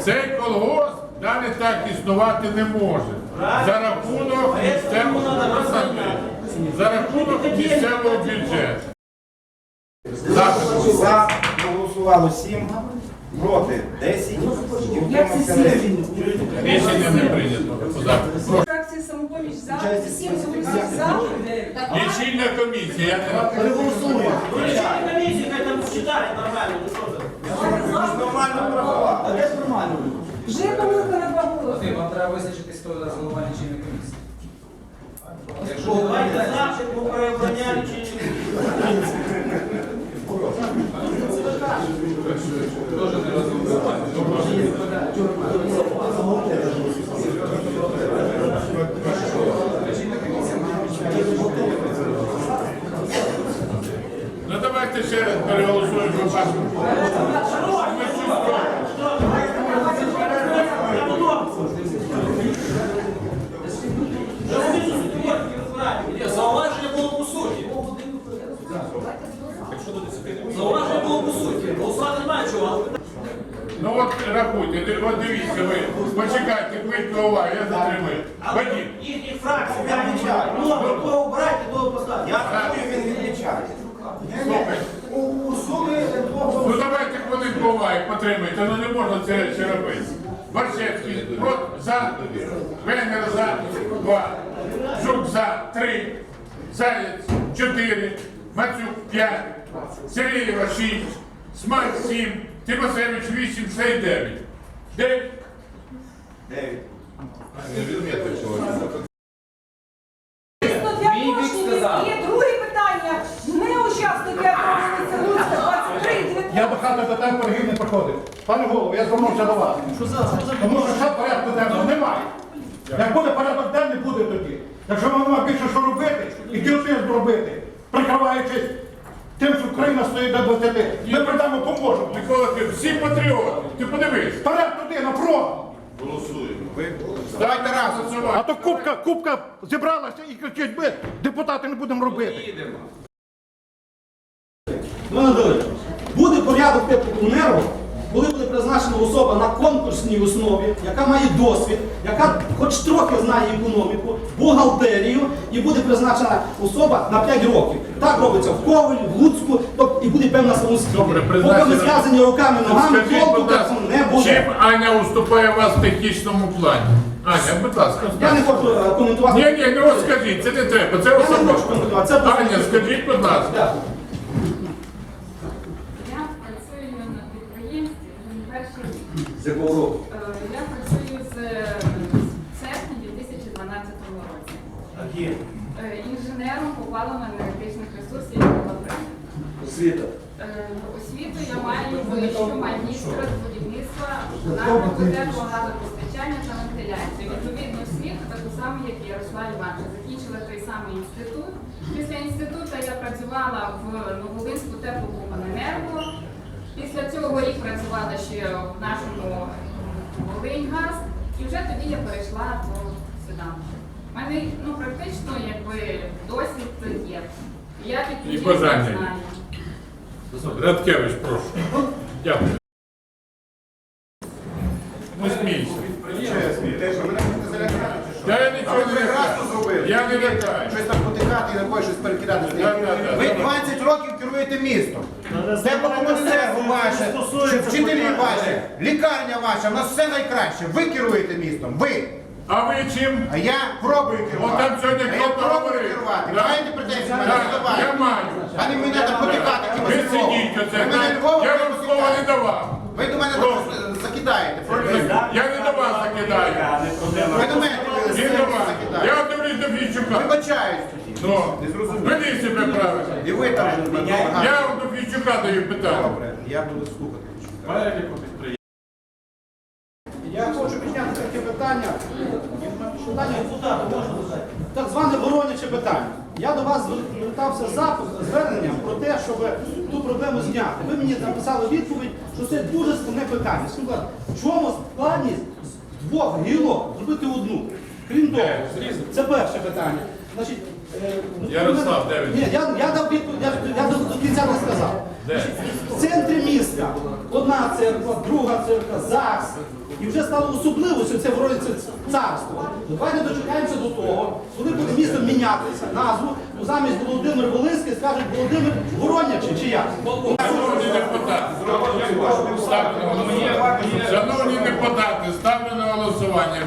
Цей колгосп далі так існувати не може. За рахунок місцевого за рахунок місцевого бюджету. За проголосувало 7, проти 10, утримався 9. Рішення не прийнято. Запит. Фракція самопоміч за, всім голосів за. Лічильна комісія. Не Комісія, хай там читає? Нормально нормально? Вже помилка на два голоси. Вам треба визначитись, хто зараз голова лічильної комісії. Якщо Давайте говорити, завжди по чи не розумію. Ну давайте ще раз переголосуємо. Ну от рахуйте, дивіться ви. Почекайте, хвильку увагу, я затримую. Але Вадим, їхніх фракцій я відмічаю. Ну, а кого обрати, того поставити. Я рахую, він відмічає. слухай. У, суми Ну давайте хвилинку уваги, потримайте, ну не можна це ще робити. Борщевський, за, Венгер за, два, Жук за, три, Заєць, чотири, Мацюк, п'ять, Сергієва, шість, Смаль, сім, Тимосевич, вісім, Шей, дев'ять. Дев'ять. 9. Дійсно, для Мій бік уточнення сказав. є друге питання. Не учасники Академії Луцька 23 Я до хати питань торгів не проходив. Пане голово, я звернувся до вас. Тому що ще порядку денного немає. Як буде порядок денний, буде тоді. Якщо вам немає більше що робити, і кілотин зробити, прикриваючись тим, що Україна стоїть до 20, ми прийдемо поможемо. Микола, ти всі патріоти, ти подивись. Вперед туди, на фронт! Давайте раз А то кубка, кубка зібралася і кричить, ми депутати не будемо робити. Іван Анатолійович, буде порядок теплокомунерго, коли буде призначена особа на конкурсній основі, яка має досвід, яка хоч трохи знає економіку, бухгалтерію, і буде призначена особа на 5 років. Так робиться в Ковель, в Луцьку, тобто і буде певна самостійність. Добре, Поки ми зв'язані руками, ногами, Скажіть, толку будь ласка, не буде. чим Аня уступає вас в технічному плані? Аня, будь ласка, Я не хочу е, коментувати. Ні, ні, ну от скажіть, це не треба, це Я не особисто. хочу коментувати, це Аня, скажіть, будь ласка. Дякую. Я працюю на підприємстві вже не перший рік. З якого року? Е, Я працюю з серпня 2012 році. Е, Інженером по паливно-енергетичних Освіта. Е, Освіту я маю вищу магістра з будівництва напрямку теплогазопостачання та вентиляції. Відповідно, освіту таку саму, як і Ярослав Іванович. Закінчила той самий інститут. Після інституту я працювала в Новолинську теплокомуненерго. Після цього рік працювала ще в нашому Волиньгаз. І вже тоді я перейшла до сюди. У мене ну, практично якби досвід є. Я І підключила бажання. знання. Радкевич, прошу. Дякую. Не смійся. Та я нічого ви не лякаю. зробили. Я не лякаю. Щось там потикати і на кое щось перекидати. Да, да, да. Ви 20 років керуєте містом. Теплокомуненерго ваше, що вчителі ваші, лікарня ваша, в нас все найкраще. Ви керуєте містом. Ви. А ви чим? А я пробую керувати. От там сьогодні а я хто-то пробую говорив. керувати. Да. Маєте претензії? Мене Так, задавайте. я маю. А не мене там потикати Ви якимось словом. сидіть оце. Ви мене Я вам слова не потикаєте. давав. Ви до мене там закидаєте. Я не до вас закидаю. Ви до мене Він до вас. Я дивлюсь до Фіщука. Вибачаюсь тоді. Ну, Не зрозумів. веди себе правильно. І ви там Я вам до Фіщука даю питання. Добре, я буду слухати. Я хочу підняти таке питання. Питання так зване вороняче питання. Я до вас звертався з зверненням про те, щоб ту проблему зняти. Ви мені написали відповідь, що це дуже складне питання. В чому складність з двох гілок зробити одну? Крім того, це перше питання. Значить, Е, ну, Ярослав, де він? Ні, я, я дав відповідь, я, я до, до кінця не сказав. Де? В центрі міста одна церква, друга церква, ЗАГС. І вже стало особливостю це вроді царство. Ну, Давайте дочекаємося до того, коли буде місто мінятися, назву, ну, замість Володимир Волинський скажуть Володимир Воронячий чи як? Шановні депутати, ставлю на голосування. Шановні депутати, ставлю на голосування